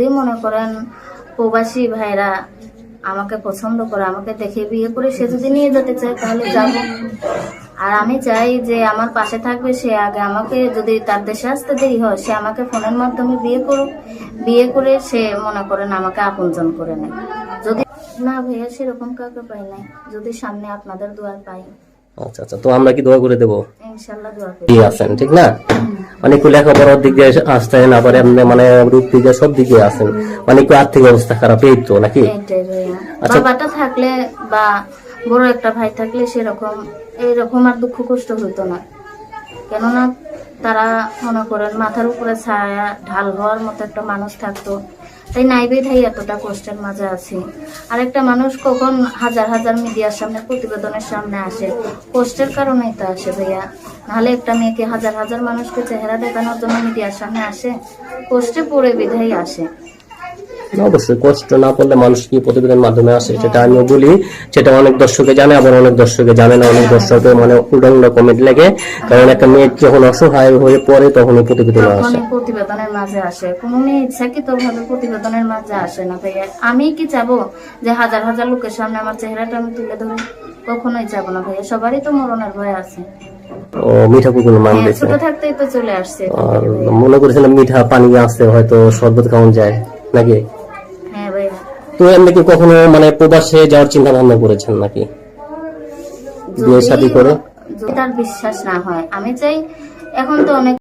যদি মনে করেন প্রবাসী ভাইরা আমাকে পছন্দ করে আমাকে দেখে বিয়ে করে সে যদি নিয়ে যেতে চায় তাহলে যাব। আর আমি চাই যে আমার পাশে থাকবে সে আগে আমাকে যদি তার দেশে আসতে দেরি হয় সে আমাকে ফোনের মাধ্যমে বিয়ে করুক। বিয়ে করে সে মনে করেন আমাকে আপনজন করে নেয়। যদি না ভাইয়া সেরকম কাউকে পাই নাই। যদি সামনে আপনাদের দুয়ার পাই। আচ্ছা আচ্ছা তো আমরা কি দোয়া করে দেবো? ইনশাল্লাহ দোয়া করি। আছেন ঠিক না? অনেক লেখাপড়ার দিক দিয়ে আসতেন আবার এমনি মানে রূপ দিক দিয়ে সব দিকে আছেন অনেক আর্থিক অবস্থা খারাপ এই তো নাকি? আচ্ছা। বাবাটা থাকলে বা বড় একটা ভাই থাকলে সেরকম এইরকম আর দুঃখ কষ্ট হতো না। কেননা তারা মনে করেন মাথার উপরে ছায়া ঢাল হওয়ার মতো একটা মানুষ থাকতো। তাই নাইবে ঠাই এতটা কষ্টের মাঝে আছি। আরেকটা মানুষ কখন হাজার হাজার মিডিয়ার সামনে প্রতিবেদনের সামনে আসে কষ্টের কারণেই তো আসে ভাইয়া। নাহলে একটা মেয়েকে হাজার হাজার মানুষকে চেহারা দেখানোর জন্য মিডিয়ার সামনে আসে কষ্টে পড়ে বিধাই আসে। অবশ্যই কষ্ট না করলে মানুষ কি প্রতিবেদনের মাধ্যমে আসে সেটা আমিও বলি সেটা অনেক দর্শকে জানে আবার অনেক দর্শকে জানে না অনেক দর্শকে মানে উল্টো কমেন্ট লেগে কারণ একটা মেয়ে যখন অসহায় হয়ে পড়ে তখন প্রতিবেদন আসে। প্রতিবেদনের মাঝে আসে। কোনো মেয়ে ইচ্ছাকৃত ভাবে প্রতিবেদনের মাঝে আসে না। ভাইয়া আমি কি চাবো যে হাজার হাজার লোকের সামনে আমার চেহারাটা আমি তুলে ধরি? কখনোই যাব না। ভাইয়া সবারই তো মরণের ভয় আছে। ও মিঠা কুকুর মান হ্যাঁ, দিয়েছে। ছোট থাকতেই তো চলে আসছে আর মনে করেছিলাম মিঠা পানি আছে হয়তো শরবত খাওয়ান যায় নাকি? হ্যাঁ তো আপনি কি কখনো মানে প্রবাসে যাওয়ার চিন্তা ভাবনা করেছেন নাকি? বিয়ে শাদী করে? তার বিশ্বাস না হয় আমি চাই এখন তো অনেক